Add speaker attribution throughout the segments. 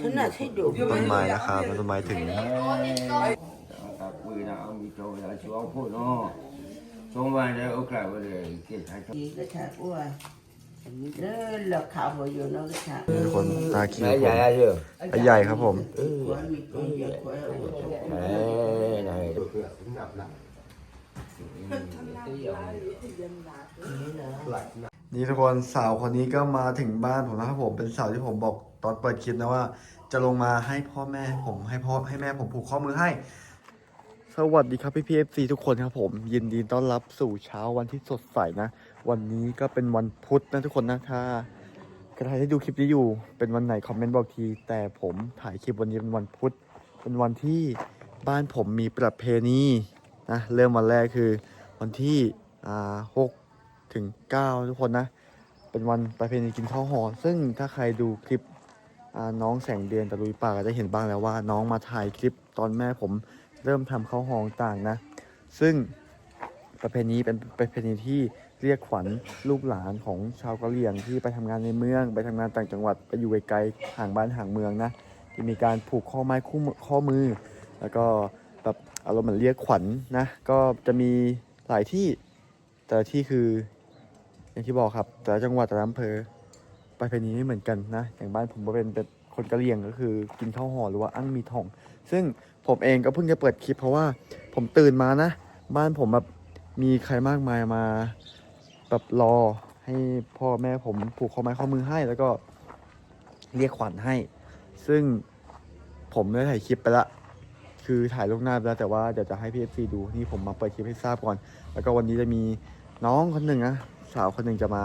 Speaker 1: ฉันน่ะใช่ดู
Speaker 2: ต้นไม้นะครับต้นไม้ถึง
Speaker 3: các quý nào bị trôi là chú ông phụ nó xuống vai đây ốc lại bây giờ kia thái
Speaker 1: ดีก็ฉาอ้วนเด้อหลักขาวอยู่เนาะก็ฉา
Speaker 2: นี่คนตาคิว
Speaker 3: Đấy
Speaker 2: ผม
Speaker 3: dài ra chưa
Speaker 2: ไอ้ใหญ่ครับผม
Speaker 1: หัวมีตัวเดีย
Speaker 2: นี่ทุกคนสาวคนนี้ก็มาถึงบ้านผมนะครับผมเป็นสาวที่ผมบอกตอนเปิดคลิปนะว่า จะลงมาให้พ่อแม่ผมให้พ่อให้แม่ผมผูกข้อมือให้ สวัสดีครับพี่พีเอฟซีทุกคนครับผมยินดีต้อนรับสู่เช้าวันที่สดใสนะ วันนี้ก็เป็นวันพุธนะทุกคนนะถ้าใครที่ดูคลิปนี้อยู่เป็นวันไหนคอมเมนต์บอกที แต่ผมถ่ายคลิปวันนี้เป็นวันพุธเป็นวันที่บ้านผมมีประเพณี นะเริ่มวันแรกคือวันที่อ่าหกถึง9ทุกคนนะ เป็นวันประเพณีกินข้าวห่อซึ่งถ้าใครดูคลิปน้องแสงเดือนตะลุยป่าก็จะเห็นบ้างแล้วว่า น้องมาถ่ายคลิปตอนแม่ผมเริ่มทำข้าวห่อต่างนะ ซึ่งประเพณีเป็นประเพณีที่เรียกขวัญลูกหลานของชาวกะเหรี่ยงที่ไปทำงานในเมือง ไปทำงานต่างจังหวัดไปอยู่ไกลๆห่างบ้านห่างเมืองนะที่มีการผูกข้อไม้คู่ข้อมือ แล้วก็ อารมณ์เหมือนเรียกขวัญนะ ก็จะมีหลายที่ แต่ละที่คือ อย่างที่บอกครับ แต่ละจังหวัดแต่ละอำเภอประเพณีไม่เหมือนกันนะ อย่างบ้านผมก็เป็นเป็นคนกะเหรี่ยงก็คือกินข้าวห่อหรือว่าอั้งมีทอง ซึ่งผมเองก็เพิ่งจะเปิดคลิป เพราะว่าผมตื่นมานะ บ้านผมแบบมีใครมากมายมาแบบรอให้พ่อแม่ผมผูกข้อไม้ข้อมือให้ แล้วก็เรียกขวัญให้ ซึ่งผมได้ถ่ายคลิปไปละ คือถ่ายลงหน้าไปแล้วแต่ว่าเดี๋ยวจะให้พี่เอฟซีดูนี่ผมมาเปิดคลิปให้ทราบก่อน แล้วก็วันนี้จะมีน้องคนหนึ่งนะสาวคนหนึ่งจะมา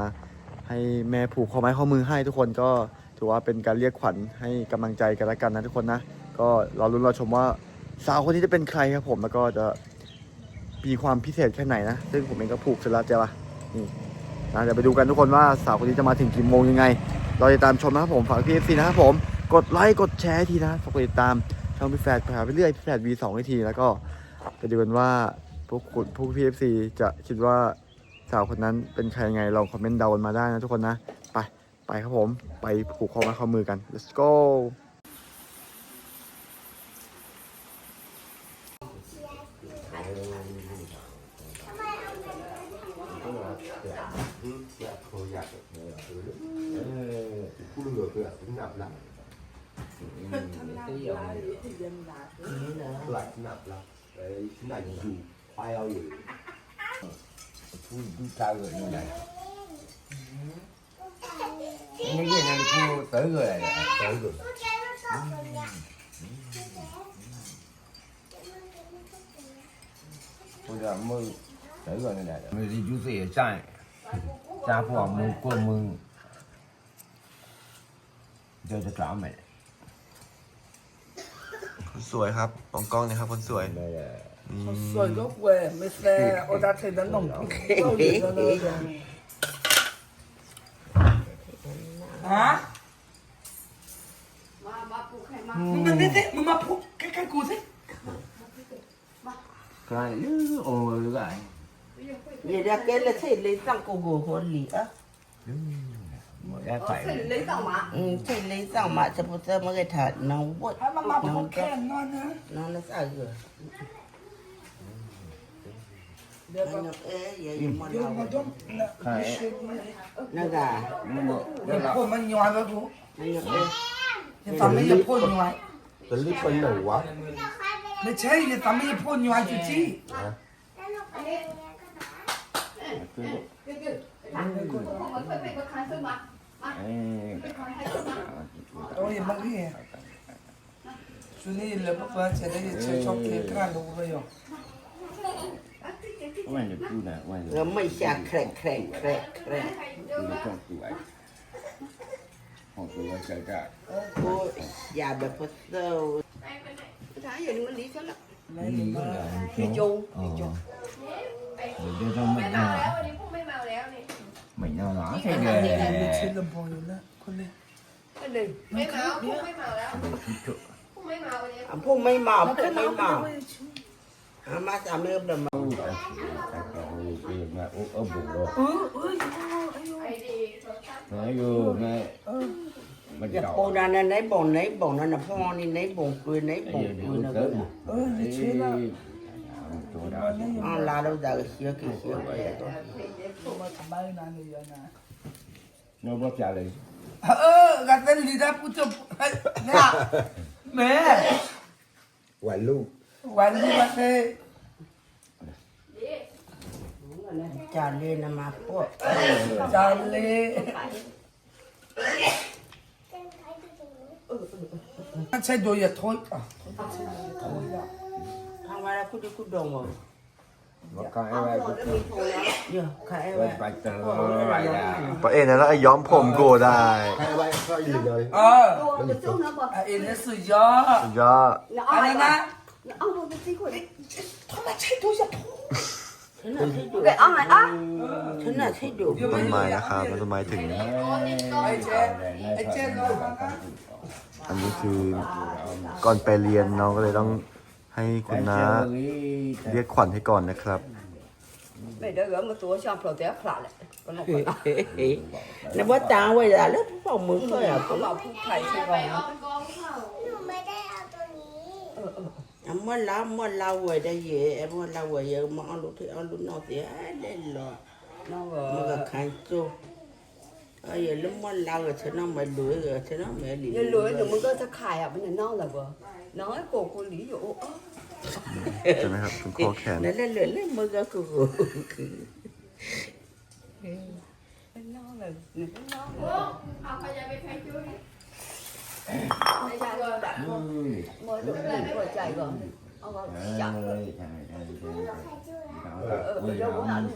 Speaker 2: ให้แม่ผูกข้อไม้ข้อมือให้ทุกคนก็ถือว่าเป็นการเรียกขวัญให้กำลังใจกันและกันนะทุกคนนะก็รอรุ้นรอชมว่าสาวคนนี้จะเป็นใครครับผมแล้วก็จะมีความพิเศษแค่ไหนนะซึ่งผมเองก็ผูกเสร็จแล้วเจ้าปะนี่นะเดี๋ยวไปดูกันทุกคนว่าสาวคนนี้จะมาถึงกี่โมงยังไงรอติดตามชมนะครับผมฝากพี่เอฟซีนะครับผมกดไลค์กดแชร์ทีนะฝากติดตาม ช่องพี่แฟดไปเรื่อยพี่แฟด V2 ให้ที แล้วก็ไปดูกันว่าพวกคุณพวกพี่เอฟซีจะคิดว่าสาวคนนั้นเป็นใครยังไงลองคอมเมนต์เดากันมาได้นะทุกคนนะ ไปไปครับผมไปผูกข้อไม้ข้อมือกัน let's go
Speaker 1: นี่เหรอ
Speaker 4: lại nạp là cái hình ảnh dù file rồi
Speaker 3: Cứ cao rồi như này Những cái này cô tới rồi này
Speaker 4: tới rồi
Speaker 3: Bây giờ mơ tới rồi này này Mơ đi chú sĩ ở chạy Cha phụ mơ cô mơ Giờ cho trả mày
Speaker 2: คนสวยครับมองกล้องหนะครับคนสวย
Speaker 3: Đây là
Speaker 2: นี่
Speaker 5: สวยก็เว้ยไม่แซ่โอดาเทนนนมเข้าอยู่แล้วเลยฮะมึงมาดิสิมึงมาพูดใกล้ๆกู สิ
Speaker 3: Cái này ư, ồ cái này
Speaker 1: เดี๋ยวแกเลยใช่เลยตั้งกูกูหัวหลีอะ
Speaker 3: Một cái phải
Speaker 1: อืมใช่เลยตั้งมาจะพูดจะไม่เคยถ่ายน้องวัด
Speaker 5: ให้มันมาพูดแค่นอนนะ
Speaker 1: น้องน่าสะอาดอ ยู่
Speaker 5: เดี๋ยว
Speaker 1: น้องเอ๊ยอย่าอยู่มัน
Speaker 5: โยมมา
Speaker 1: เอา
Speaker 5: โยมนะไม่ใช่
Speaker 1: นั่นกะ
Speaker 3: Nhưng mà
Speaker 5: อย่าพูดมันย้อยแล้วกู
Speaker 1: น้องเอ๊ย
Speaker 5: อย่าทำให้อย่าพูดย้อย
Speaker 4: clip ban đầu quá
Speaker 5: ไม่ใช่อย่าทำให้อย่าพูดย้อยจุจี้
Speaker 3: Đấy
Speaker 5: โอ้ยมันเหี้ยชุดนี้เลยพวกเราจะได้เชื่อชอบเกี่ยวกับลูกเลยอะ
Speaker 3: Cái này là cu này, cái này
Speaker 1: เรา
Speaker 3: là
Speaker 1: ไม่อยากแคร่งแคร่งแคร่งแคร่ง
Speaker 3: cu này trong tủ ấy Hoặc là cái cả
Speaker 1: โอ้ยอย่าแบบพูดเซลถ่ายอย่างนี้มันดีซะละ
Speaker 5: ไม่ดีมาก
Speaker 1: พี่จู
Speaker 3: Ờ Để cho trong mình nào
Speaker 6: วันนี้พวกไม่เมาแล้วนี่
Speaker 3: Mình nào nó thế
Speaker 5: ไม่
Speaker 3: kìa
Speaker 5: ใช่ลำโพงอยู่นะคนนี้
Speaker 6: ไม่เมาพวกไม่เมาแล้ว
Speaker 3: Để chút chút
Speaker 6: พวกไม่เมาวันนี้
Speaker 1: อะพ วกไม่เมาพวกไม่เมา
Speaker 5: ไม่
Speaker 1: ฮอามาสามเริ่มเดิม
Speaker 3: ở bụng rồi
Speaker 5: เออเอ้ย
Speaker 6: ไอ้ดี
Speaker 3: nói vô mẹ mình
Speaker 1: อย่า
Speaker 3: đậu
Speaker 1: โปนันนั้นไหนบ่งไหนบ่งนั่นน่ะพ่อนี่ไหนบ่งปืนไหนบ่ง
Speaker 3: Bây giờ
Speaker 1: ปืน
Speaker 3: đi
Speaker 1: นะ
Speaker 3: tới
Speaker 5: เออนี่เชื่อละ
Speaker 3: chỗ đó
Speaker 1: อ๋อลาเราจะเสียกี่เสียไป
Speaker 5: มาทำไมนานเลยนะ
Speaker 3: nó bóp trả lời
Speaker 5: เออกันเป็นลีดาพุทธเนี่ยแม่
Speaker 4: Quả luôn
Speaker 5: วันนี้มาเท
Speaker 1: จานเล่นนะมาพวก
Speaker 5: จานเลใช่โดยอย่าโทษอะ
Speaker 1: ทางว่าคุณจะคุณดงบ่
Speaker 3: mà con em ơi
Speaker 1: เยอะใครไว้
Speaker 3: bên bạch tờ lại là
Speaker 2: ปะเอ็นนะแล้วไอ้ย้อมผมโกได้
Speaker 4: Hai bay có gì rồi
Speaker 5: เออเอ็นนี่สุดยอด
Speaker 2: สุดยอด
Speaker 5: อะไรนะ
Speaker 6: เอาไปสิคน
Speaker 5: ทำไมใช่โดยอย่าโทษ
Speaker 1: ฉันน่ะใช่ดู
Speaker 6: ไปเอาไหนอะ
Speaker 1: ฉันน่ะใช่ดู
Speaker 2: ต้นไม้นะครับต้นไม้ถึง
Speaker 5: ไอ้เจ๊ไอ้เจ๊เรามานะ
Speaker 2: อันนี้คือก่อนไปเรียนน้องก็เลยต้อง ให้คุณน้าเรียกขวัญให้ก่อนนะครับ
Speaker 6: mày đã gỡ một túi trong pro té khả lại con nó còn
Speaker 1: แล้วว่าตาไว้ละแล้วพวกมึงก็อะ
Speaker 6: có bảo phúc thầy chứ còn
Speaker 1: อะมันลามันลาไว้ได้เยอะมันลาไว้เยอะมันเอาลูกที่เอาลูกนอกเสียเล่นหรอ
Speaker 6: nó
Speaker 1: มั นก็
Speaker 6: gỡ
Speaker 1: ขันโจเอ้ยแล้วมันลาก็ฉันน้องไม่รวยก็ฉันน้องไม่หลี
Speaker 6: nhưng lưới thì mới có ta khai à bên này nó là vừa nói cô cô lý dụ
Speaker 2: ใช่ไหมครับคุณคอแขน
Speaker 1: นั่นแหละเลยแล้วมันก็คือ
Speaker 6: bên nó là bên nó là
Speaker 7: เอาขยะไปใช้จุด
Speaker 6: bây giờ rồi đặt mới được lên rồi chạy rồi ông bảo chặt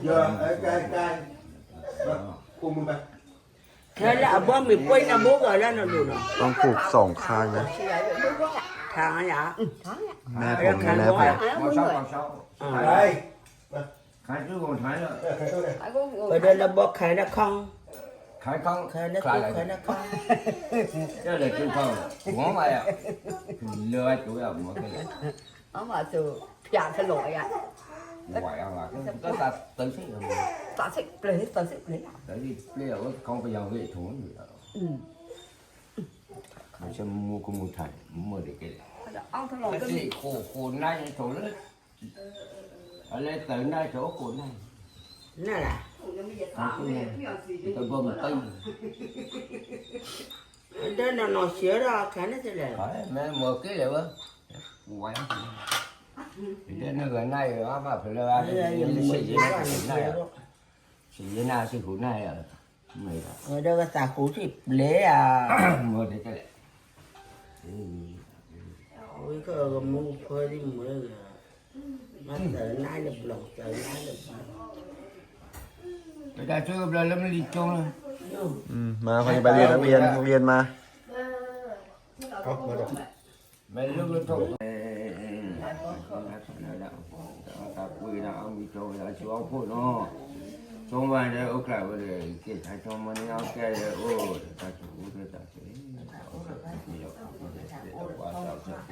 Speaker 4: Giờ cái cái cái Cùng mình bay
Speaker 1: แค่ละบ่มีป่วยนะบ่ก็แล้วนะดูนะ
Speaker 2: ต้องผูกสองข้างนะ
Speaker 6: thì lại được mới quá
Speaker 1: ทางอะ
Speaker 6: tháng ạ
Speaker 2: แม่ผมแม่ผม
Speaker 6: ai
Speaker 3: con
Speaker 6: muốn
Speaker 3: sáu
Speaker 6: người
Speaker 3: con sáu
Speaker 4: Đây
Speaker 3: khai trước còn thái nữa
Speaker 4: Cái số này
Speaker 6: ai có
Speaker 1: ไป
Speaker 6: người
Speaker 1: เดินระบบขายละคอง
Speaker 3: khai con
Speaker 1: ขายละ
Speaker 3: khai
Speaker 1: ขาย
Speaker 3: lại
Speaker 1: ละคอง
Speaker 3: đó là chưa con ngó mày à lừa ai tuổi ông mà cái này
Speaker 6: nó mà từ nhà thay lỗi ạ
Speaker 3: ngoại ông là cái cái ta tới xí rồi
Speaker 6: ta sẽ lấy ta sẽ lấy
Speaker 3: tại vì bây giờ không bây giờ cái thủ gì đó
Speaker 6: ừ
Speaker 3: mà xem mua con mua thầy mua được cái
Speaker 6: ông thay lỗi
Speaker 3: cái
Speaker 6: cái
Speaker 3: gì
Speaker 6: gì
Speaker 3: khổ khổ này thủ lớn ở đây tới nay chỗ khổ này
Speaker 1: นั่นล่ะ
Speaker 3: tôi bơm tay
Speaker 1: เดินนอนเสียละแค่นั้นสิแหละ
Speaker 3: phải mẹ mở cái này vâng quay thì đến nó gần này rồi mà phải là
Speaker 1: เออยัง
Speaker 3: cái
Speaker 1: มึง
Speaker 3: gì
Speaker 1: อยู่
Speaker 3: gì
Speaker 1: บ้าน
Speaker 3: này
Speaker 1: เสี
Speaker 3: này
Speaker 1: ย
Speaker 3: à gì gì nào sư phụ này à mày
Speaker 1: เออเดี๋ยวก็ตาหูที่เละอะ
Speaker 3: mua được cái này
Speaker 1: โอ้ยก็มึงเคยที่มือมาเติร์นายเลยปลงเติร์นายเลยปลง
Speaker 3: người ta chưa là lâm đi chung
Speaker 2: อืมมาพอดีไปเรียนนักเรียนโรงเรียนมา
Speaker 4: Không, mà được
Speaker 3: mày lúc lúc chung các quý đã ông đi chung là chú ông phụ nó chung vào đây ok là bây giờ cái thái chung mình nhau cái là ô ta chủ cái ta chủ nhiều quá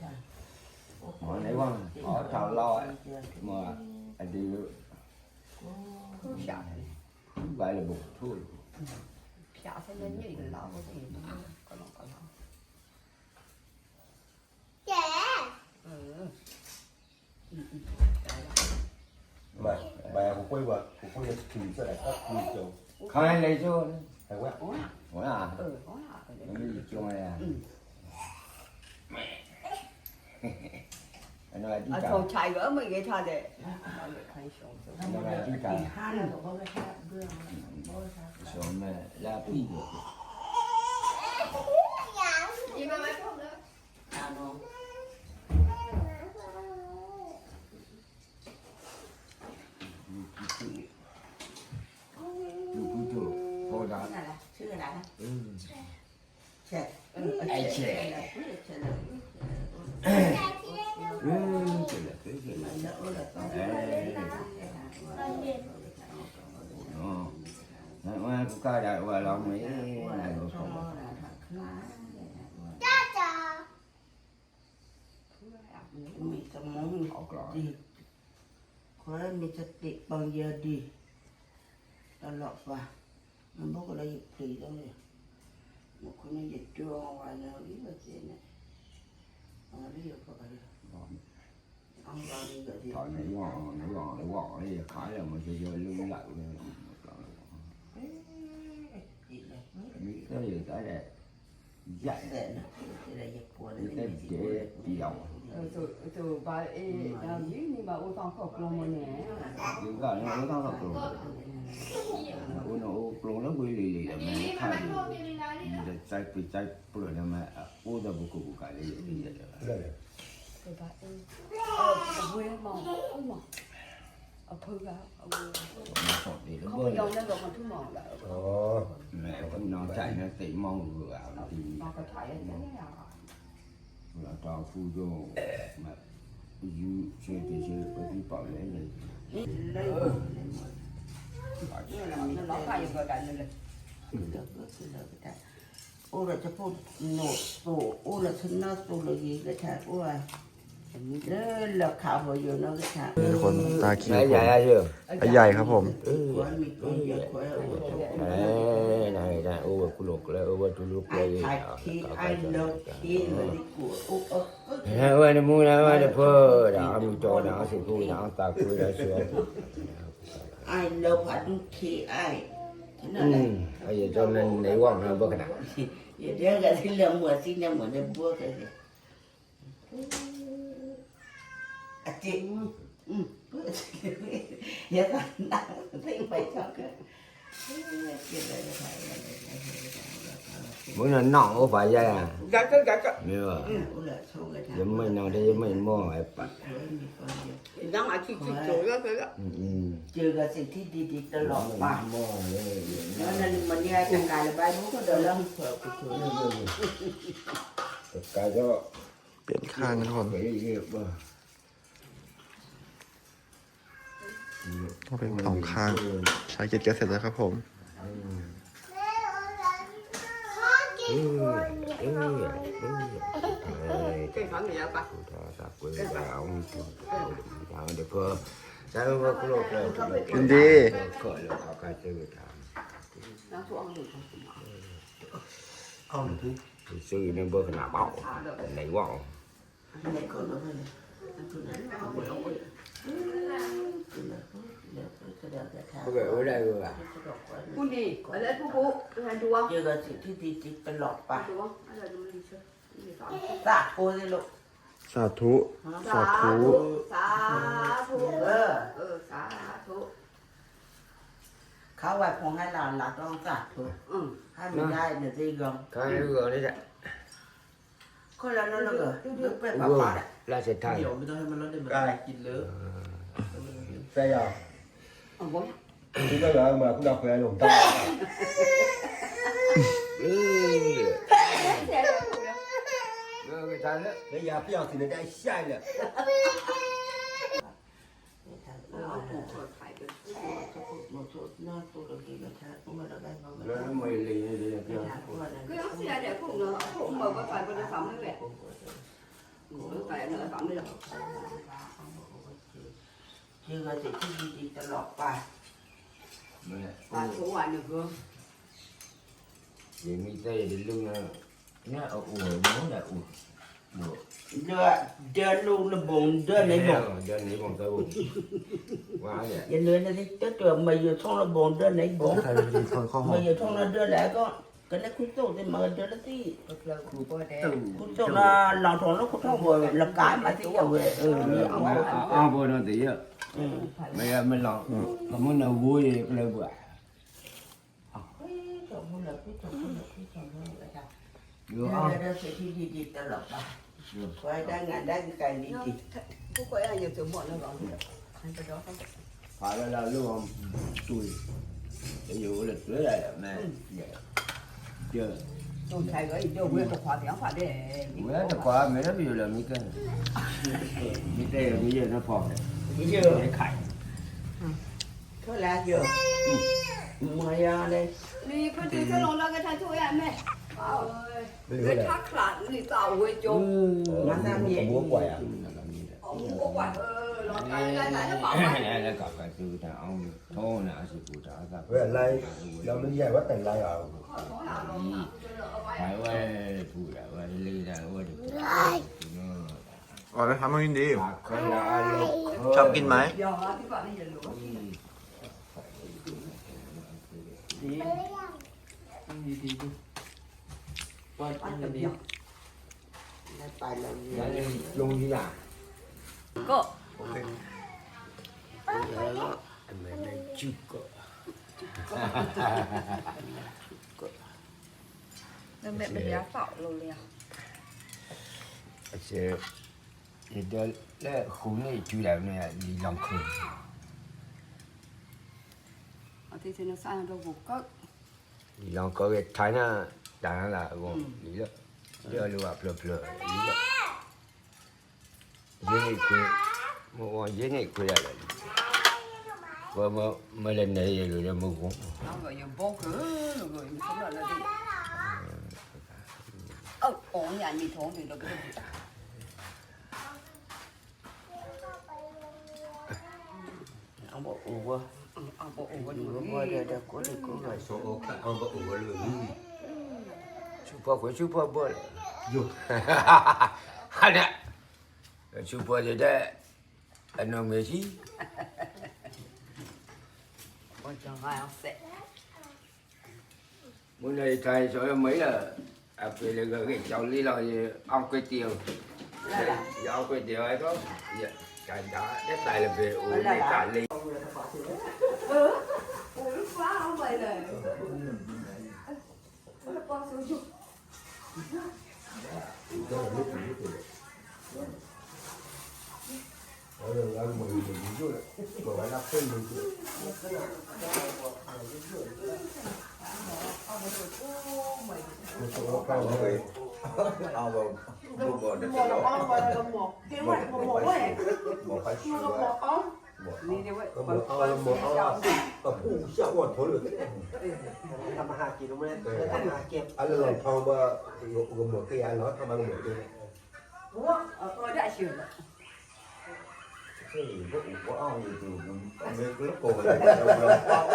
Speaker 3: sao sao mà lấy qua ở trào lo mà anh đi vậy là bụng thôi
Speaker 6: chả sẽ lên gì là lo cái gì còn nó còn nó ừ
Speaker 4: Mà Bà của quay vợ Của quay thì sẽ đặt các quy trường
Speaker 3: khai lấy cho
Speaker 4: Hay quá
Speaker 3: Ủa à
Speaker 6: ừ có là
Speaker 3: nó đi chung này à anh nói chú
Speaker 6: à
Speaker 3: chào
Speaker 6: thôi chạy gỡ mấy cái thay để thấy sống
Speaker 3: anh nói chú chào xuống mà là phi được
Speaker 7: Chị mà máy không nữa.
Speaker 3: đủ quý chủ cô đó
Speaker 1: นั่นแหละชื่ออะไรนะ
Speaker 3: ừ
Speaker 1: เช็ด
Speaker 3: ai trẻ ừ chỉ là cái gì mà Ê. Ờ. Nói qua cũng coi đại hòa lòng mấy này rồi không
Speaker 1: มีสม อง
Speaker 3: กลอ
Speaker 1: ดีขอให้มีสติบางเยอะดีตลอดไปมันบอกอะไรอยู่ปรีแล้วเลยมันคนนี้หยุดจ้องไว้แล้วอีกแล้วเจ๊เนี่ยอะไรอยู่ก็อะไรเอาเราดีก็ดี
Speaker 3: Thôi nãy gọn, nãy gọn, nãy gọn đi, khỏi là mình sẽ vô lưng lại Mỹ cái gì tới đây Dạy
Speaker 1: แต่นะจะได้ยักปวด
Speaker 3: Mỹ
Speaker 1: ได้
Speaker 3: cái
Speaker 1: ไม่
Speaker 3: chế
Speaker 1: ปวด
Speaker 3: đi đầu
Speaker 6: เออตัวตัวบาเอดาวยี่นี่บาอุตองขอบลงมาเนี่ย
Speaker 3: Những cái nó nó thật luôn Ủa nó luôn nó quy lì lì là mẹ nó thay Mình chạy bị chạy bữa nào mà Ủa nó bố cụ cái này gì vậy
Speaker 6: ตัวบาเอเออเว้ยมองอุ้มมองเอาเพื่อเอาเว้ ย
Speaker 3: Nó sọt đi
Speaker 6: เขา
Speaker 3: nó
Speaker 6: ไป
Speaker 3: bơi
Speaker 6: ลงนั่นลงมันทุ่มมองแล้ว
Speaker 4: อ๋อ
Speaker 3: Mẹ vẫn nó chạy nó tỉ mong vừa ảo thì
Speaker 6: มองกระถ่ายอะไรเนี่ย
Speaker 3: là tao phu vô mà dư chơi chơi chơi có cái bảo lẽ này
Speaker 1: ได้
Speaker 6: นั่นร้องไห้อยู่กับกันเลย
Speaker 1: คือเลิกก็คือเลิกก็ได้ โอ้เราจะพูดโนดโตโอ้เราชนะโตเลยยีก็ใช่โอ้ยเลิกเราข่าว อยู่นะก็ใช่
Speaker 2: นี่ทุกคนตาคีผม
Speaker 3: Đấy dài ra chưa
Speaker 2: ไอ้ใหญ่ครับผม
Speaker 1: ขอให้มีความเยอะขอให้โอ้ทุกคน
Speaker 3: Đấy, này này over ku lục là over tu lục
Speaker 1: ไอ้
Speaker 3: là
Speaker 1: ไอ้ที่ไอ้เลิกที่มันดีกว่าโอ้เออเออ
Speaker 3: Hai bên mua là mà được phơ đó mình cho nó sự vui nó ta vui ra xuống
Speaker 1: ไอ้เลิกผัดที่ไอ้นั่นแหละ
Speaker 3: ừ bây giờ cho nên lấy quăng nó bớt cái nào
Speaker 1: เดี๋ยวกันที่เรื่องหัว ที่เนี่ยเหมือนในบัวกันเลยอาจิอืมอย่าตั้งนั่งทิ้งไปชอบกันเกี่ยวอะไรกับใครอะไรกับใคร
Speaker 3: bữa nay nọ có phải ra à
Speaker 5: กักก็กักก็
Speaker 3: nhiều à
Speaker 1: อืมอุละชงกัน
Speaker 3: giống mấy nào đây mấy mò ai bắt
Speaker 1: มีความเยอะ
Speaker 5: ยังอาชีพที่โจก็คือละ
Speaker 3: ừ ừ
Speaker 1: เจอกับสิ่งที่ดีๆตลอดไป
Speaker 3: mò đấy
Speaker 1: แล้วนั่นมันเนี่ยทางการระบายมันก็เดินแล้ว
Speaker 3: cái đó
Speaker 2: เปลี่ยนข้างนะทุกคน
Speaker 3: cái gì bơ
Speaker 2: ต้องเป็นสองข้าง ใช้กิจก็เสร็จแล้วครับผม
Speaker 3: ừ ừ ừ
Speaker 5: เก่งขันเนี่ยปะ
Speaker 3: ta ta quên là ông ta được cơ sao mà có lộc rồi
Speaker 2: ยินดี
Speaker 3: cởi là có cái chơi người ta
Speaker 6: น้ำท่วมอยู่
Speaker 4: เอาหนึ่งที
Speaker 3: thì sư nên bơ cái nào bảo lấy quăng
Speaker 1: ในคนเราเนี่ยนั่นคือนั่นเอาไปเอาไปคือแล้วเดี๋ยวก็ เดี๋ยวจะทำ
Speaker 3: có vẻ ở đây rồi à
Speaker 6: คุณดีอะไรปุ๊บปุ๊บงานดวง
Speaker 1: เจอกับสิ่งที่ดีๆตลอดไป
Speaker 6: ดวงอะไรดูนี่เชื่อนี่สอน
Speaker 1: สาธุสิลูก
Speaker 2: สาธุ สาธุ
Speaker 6: สาธุ
Speaker 1: เออ
Speaker 6: เออ สาธุ
Speaker 1: เขาไว้คงให้เราเราต้องสาธุ
Speaker 6: อืม
Speaker 1: ให้ไม่ได้เนี่ยสิยอม
Speaker 3: cái rồi đấy ạ
Speaker 1: คนละนั่นเลยนึกไปปะ
Speaker 3: rồi
Speaker 1: ปะ
Speaker 3: là sẽ
Speaker 8: เดี๋ยว
Speaker 3: thay
Speaker 8: ไม่ต้องให้มันร้อนเดี๋ยวมันกินเลอะ
Speaker 4: đây à
Speaker 6: เอาไว้
Speaker 4: chúng ta là mà cũng đọc về lồng ta
Speaker 3: ừ rồi cái thay đấy
Speaker 4: bây giờ bây giờ thì nó đã sai rồi
Speaker 6: เอาถูกคนไทยเป็น
Speaker 1: หมดทุกหน้าตัวเรากินกันแท้ตัวเราได้มา
Speaker 3: nó mày lì này thì là kia
Speaker 6: ก็ยังเสียเดี๋ยวพวกเนาะพวกมือก็ใส่บนสามนี่แหละใส่เนื้อสามนี่แหละ
Speaker 1: เจอกับสิ่งที่ดีๆตลอดไป
Speaker 3: mẹ
Speaker 6: สาธุวันหนึ่งก็
Speaker 3: vậy mi tây thì lưng nhá ở ủa nó là ủa ủa
Speaker 1: เดือเดือลูกระบงเดือในบง
Speaker 3: giờ này còn tao quá vậy
Speaker 1: อย่าเลือนนะที่เจ้ามาอยู่ท้องระบงเดือในบง
Speaker 2: ใครเป็นดีทนข้อหอ
Speaker 1: มามอยู่ท้องระเดือแล้วก็ ก็ได้คุณโตได้มาเดือละที่
Speaker 6: เราครูก็ได้
Speaker 1: คุณโตนะหลังท้องแล้วคุณท้องบ่ละกายมาที่เอาเว้ยเออนี่เอา
Speaker 3: à à vừa nó tí à
Speaker 1: อืม
Speaker 3: mày mày lo mà muốn nào vui thì cái lời bữa
Speaker 1: จบหมดแล้วพี่จบหมดแล้วพี่จบหมดแล้วจ้ะ
Speaker 3: được
Speaker 1: เดือ
Speaker 3: không
Speaker 1: ได้สิ่งที่ดีๆตลอดไปไว้ได้งานได้การดี
Speaker 6: พวกก็ยังอยู่ถึงหมดแล้วหรอใครจะร้อง
Speaker 3: phải là là luôn không tôi ví dụ là tới đây là mẹ chưa
Speaker 6: ตัวใครก็อีกเดี๋ยวเว้ยก็ขวาเสียงขวาได้
Speaker 3: Mẹ nó qua mẹ nó ví dụ là mi cái mi tây là bây giờ nó phò này
Speaker 1: ๆเยอะ
Speaker 3: cái khải
Speaker 1: เท่าไหร่เยอะมาอย่าเลย
Speaker 6: นี่พอดีก็ลงแล้วก็ทำช่วยแม่เอาเลยทักขลันนี่เต่าเว้ยจม
Speaker 1: มาทำเย็น
Speaker 4: búa quậy à
Speaker 6: เอาหมูกว่าเออ
Speaker 3: แล้วก็ก็คือแต่เอาโทษนะสิกูจะเอา
Speaker 4: เวลาไรเราไม่ใหญ่ว่าแต่ไรอะ
Speaker 3: phải qua phụ đã qua ly đã qua được
Speaker 2: อ๋อแล้วทำให้กินดี
Speaker 3: con là ai
Speaker 2: ชอบกินไหม
Speaker 6: giờ cái bạn này giờ lửa
Speaker 5: ดีดีดีปล่อยอัน นี้
Speaker 1: ได้ไปแล้ว
Speaker 3: Dạ, luôn đi à
Speaker 6: có
Speaker 1: แล้วก็
Speaker 3: anh mẹ này chưa có
Speaker 6: nên mẹ mình đéo phạo rồi nè
Speaker 3: sẽ thì đó là khu này chủ đạo này đi lòng khơi
Speaker 6: ở thì thì nó sang đâu vụ cất
Speaker 3: đi lòng khơi cái thái nó đã là gồm đi đó đưa lưu áp lập lửa đi đó dưới này quê một con dưới này quê lại và mà mà lần này rồi là một con
Speaker 6: nó gọi giờ vô cửa rồi gọi mình sống lại là đi ờ ổ nhà mình thốn thì nó cái gì
Speaker 1: เอาบอกอูว่า
Speaker 6: à bộ ổ
Speaker 1: อยู่
Speaker 6: nó
Speaker 1: ว่าเดี๋ยวเดี๋ยวกูเดี๋ยวกูเลย
Speaker 4: số ô cả ông có ủ vào lửa
Speaker 3: super của super ball vô ada super dia dah ano Messi
Speaker 6: ôi trời ơi ông sẽ
Speaker 3: bữa nay thầy số mấy là à về là cái cháu lý là ông quay tiêu dạ ông quay tiêu ấy có dạ cái đó đất tài là về uống cái cả ly
Speaker 6: ôi quá ông vậy này
Speaker 4: Đó là ăn mừng mình chút đấy Mà phải nắp phên mình chút Số ô cao rồi Ao vào Bộ bộ đất
Speaker 1: một
Speaker 4: đó
Speaker 1: con và là một cái ngoại một một ấy
Speaker 4: Bộ phải
Speaker 1: chưa
Speaker 4: sửa
Speaker 1: có một con
Speaker 4: Bộ
Speaker 6: đi đi vậy
Speaker 4: Có một ao một ao Ở phụ sao còn thối được
Speaker 1: ทำอาหารกินรู้ไหมทำอาหารเก็บ
Speaker 4: Anh là làm thong mà Gồm một cái anh nói thăm ăn một cái
Speaker 6: ôi đại trưởng
Speaker 4: Cái gì có ủ có ao gì thì Không biết cái lúc cô mà đâu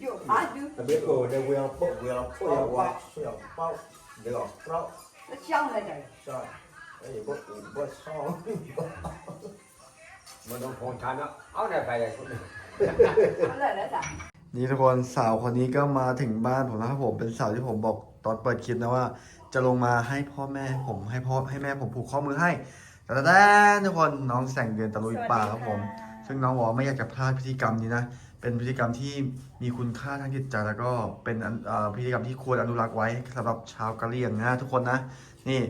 Speaker 6: kiểu phá chứ
Speaker 4: Không biết cô đây quên bốc quên bốc quên bốc bốc Được không? Bốc
Speaker 6: nó trong này này
Speaker 4: Rồi Cái gì bốc bốc xong
Speaker 3: mà nó còn thằng nó áo này phải là
Speaker 6: nó là đấy à
Speaker 2: นี่ทุกคนสาวคนนี้ก็มาถึงบ้านผมนะครับผมเป็นสาวที่ผมบอกตอนเปิดคลิปนะว่า จะลงมาให้พ่อแม่ผมให้พ่อให้แม่ผมผูกข้อมือให้ แต่แต่ทุกคนน้องแสงเดือนตะลุยป่าครับผม ซึ่งน้องบอกว่าไม่อยากจะพลาดพิธีกรรมนี้นะ เป็นพิธีกรรมที่มีคุณค่าทางจิตใจแล้วก็เป็นอันเอ่อพิธีกรรมที่ควรอนุรักษ์ไว้สำหรับชาวกะเหรี่ยงนะทุกคนนะ นี่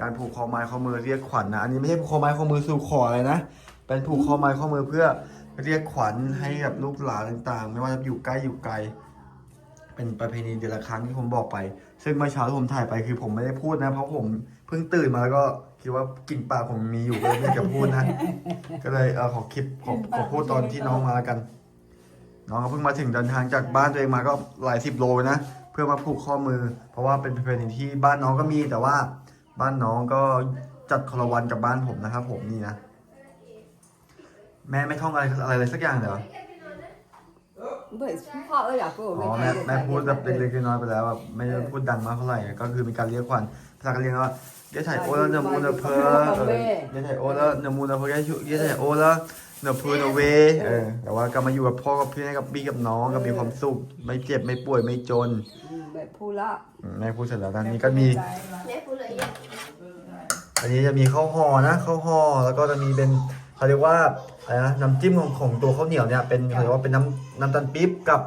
Speaker 2: การผูกคอไม้ข้อมือเรียกขวัญนะ อันนี้ไม่ใช่ผูกคอไม้ข้อมือสู่ขออะไรนะ เป็นผูกข้อไม้ข้อมือเพื่อเรียกขวัญให้กับลูกหลานต่างๆ ไม่ว่าจะอยู่ใกล้อยู่ไกล เป็นประเพณีเดือนละครั้งที่ผมบอกไป ซึ่งเมื่อเช้าที่ผมถ่ายไปคือผมไม่ได้พูดนะ เพราะผมเพิ่งตื่นมาแล้วก็ คิดว่ากลิ่นปากผมมีอยู่ก็เลยไม่จะพูดนะ ก็เลยเออขอคลิปขอขอพูดตอนที่น้องมาแล้วกัน น้องก็เพิ่งมาถึงเดินทางจากบ้านตัวเองมาก็หลายสิบโลนะ เพื่อมาผูกข้อมือ เพราะว่าเป็นประเพณีที่บ้านน้องก็มีแต่ว่าบ้านน้องก็จัดคนละวันกับบ้านผมนะครับผมนี่นะ แม่ไม่ท่องอะไรอะไรเลยสักอย่างเหรอ
Speaker 6: bởi họ ơi à cô
Speaker 2: อ๋อแม่แม่พูดแบบเล็กๆน้อยๆไปแล้วแบบไม่ได้พูดดังมากเท่าไหร่ก็คือมีการเรียกขวัญภาษากะเหรี่ยงว่า เยถ่ายโอแล้วเนมูเนเพอเออเยถ่ายโอแล้วเนมูเนเพอเยชุเยถ่ายโอแล้วเนเพอเนเวเออแต่ว่าก็มาอยู่กับพ่อกับพี่กับพี่กับน้องก็มีความสุขไม่เจ็บไม่ป่วยไม่จน
Speaker 6: mẹ phu lạ
Speaker 2: อืมแม่พูดเสร็จแล้วตอนนี้ก็มี
Speaker 7: Nè phụ lợi vậy
Speaker 2: อันนี้จะมีข้าวห่อนะข้าวห่อแล้วก็จะมีเป็นเขาเรียกว่าอะไรนะน้ำจิ้มของของตัวข้าวเหนียวเนี่ยเป็นเขาเรียกว่าเป็นน้ำน้ำตาลปี๊บกับ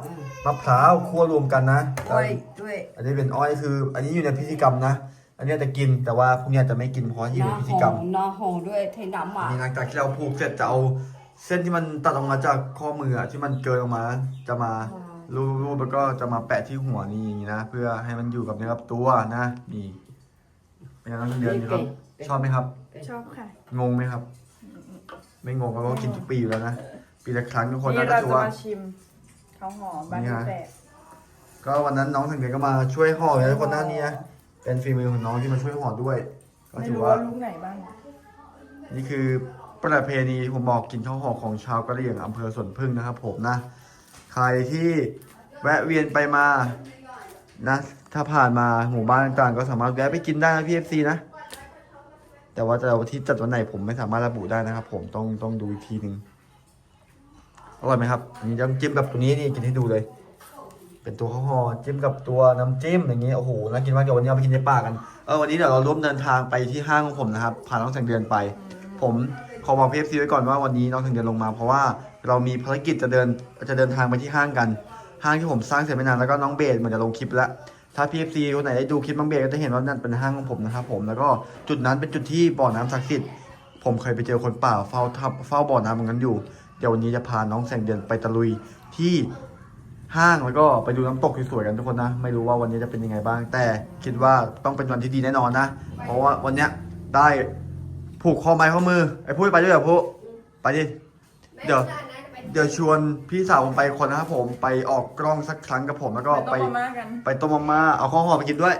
Speaker 2: มะพร้าวคั่วรวมกันนะ
Speaker 6: ôi tuệ
Speaker 2: อันนี้เป็นอ้อยคือ อันนี้อยู่ในพิธีกรรมนะ อันนี้จะกินแต่ว่าพวกเนี้ยจะไม่กินเพราะอยู่ใน
Speaker 6: nó
Speaker 2: พิธีกรรม
Speaker 6: hồng nó hồng đuôi thấy nắm
Speaker 2: อันนี้
Speaker 6: mà
Speaker 2: หลังจากที่เราผูกเสร็จจะเอาเส้นที่มันตัดออกมาจากข้อมืออะที่มันเกินออกมา จะมารูปๆแล้วก็จะมาแปะที่หัวนี่อย่างนี้นะ เพื่อให้มันอยู่กับเนื้อกับตัวนะนี่เป็นไงน้องเดือนครับ ชอบไหมครับ
Speaker 8: ชอบค่ะ
Speaker 2: งงไหมครับ ไม่งงเพราะว่ากินทุกปีอยู่แล้วนะ ปีละครั้งทุกคน
Speaker 8: นี่
Speaker 2: นะก็
Speaker 8: เรา
Speaker 2: ถื
Speaker 8: จะ
Speaker 2: อว่า
Speaker 8: มาชิมข้าวหอมบ้าน
Speaker 2: นี่
Speaker 8: พี่
Speaker 2: ฮะ
Speaker 8: แปะ
Speaker 2: ก็วันนั้นน้องสังเกตก็มาช่วยห่อเลยทุกคนหน้านี้นะ เป็นฝีมือของน้องที่มาช่วยห่อด้วย ก็
Speaker 8: ไม่
Speaker 2: ถือ
Speaker 8: รู้
Speaker 2: ว่า
Speaker 8: ว่าลูกไหนบ้าง
Speaker 2: นี่คือประเพณีผมบอกกินข้าวห่อของชาวกะเหรี่ยงอำเภอสวนพึ่งนะครับ ผมนะ ใครที่แวะเวียนไปมานะถ้าผ่านมาหมู่บ้านต่างๆ ก็สามารถแวะไปกินได้นะพี่เอฟซีนะ แต่ว่าจะวันที่จัดวันไหนผมไม่สามารถระบุได้นะครับ ผมต้องต้องดูอีกทีหนึ่งอร่อยไหมครับอันนี้ต้องจิ้มกับตัวนี้นี่กินให้ดูเลย เป็นตัวข้าวห่อจิ้มกับตัวน้ำจิ้มอย่างนี้โอ้โหน่ากินมากเดี๋ยววันนี้เอาไปกินในป่ากันเออวันนี้เดี๋ยวเราร่วมเดินทางไปที่ห้างของผมนะครับพาน้องแสงเดือนไป ผมขอบอกพีเอฟซีไว้ก่อนว่าวันนี้น้องแสงเดือนลงมา เพราะว่าเรามีภารกิจจะเดินจะเดินทางไปที่ห้างกัน ห้างที่ผมสร้างเสร็จไม่นานแล้วก็น้องเบสเหมือนจะลงคลิปแล้วถ้าพีเอฟซีคนไหนได้ดูคลิปน้องเบสก็จะเห็นว่านั่นเป็นห้างของผมนะครับผมแล้วก็จุดนั้นเป็นจุดที่บ่อน้ำศักดิ์สิทธิ์ผมเคยไปเจอคนป่าเฝ้าทับเฝ้าบ่อน้ำเหมือนกันอยู่เดี๋ยววันนี้จะพาน้องแสงเดือนไปตะลุยที่ ห้างแล้วก็ไปดูน้ำตกสวยๆกันทุกคนนะ ไม่รู้ว่าวันนี้จะเป็นยังไงบ้าง แต่คิดว่าต้องเป็นวันที่ดีแน่นอนนะ เพราะว่าวันเนี้ยได้ผูกคอไม้ข้อมือไอ้พูดไปด้วยเหรอพูไปดิเดี๋ยวเดี๋ยวชวนพี่สาวผมไปคนนะครับผมไปออกกล้องสักครั้งกับผมแล้วก็ไป
Speaker 8: ไปต้มมาม่ากัน
Speaker 2: ไปต้มมาม่าเอาข้าวห่อไปกินด้วย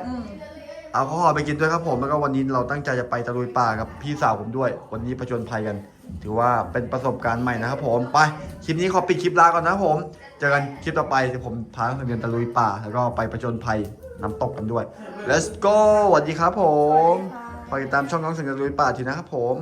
Speaker 8: อืม
Speaker 2: เอาข้าวห่อไปกินด้วยครับผมแล้วก็วันนี้เราตั้งใจจะไปตะลุยป่ากับพี่สาวผมด้วย วันนี้ประจนภัยกัน ถือว่าเป็นประสบการณ์ใหม่นะครับผมไปคลิปนี้ขอปิดคลิปลาก่อนนะครับผมเจอกันคลิปต่อไปเดี๋ยวผมพาเพื่อนตะลุยป่า แล้วก็ไปประจนภัยน้ำตกกันด้วย let's go สวัสดีครับผมฝากติดตามช่องน้องสังเกตตะลุยป่าทีนะครับผม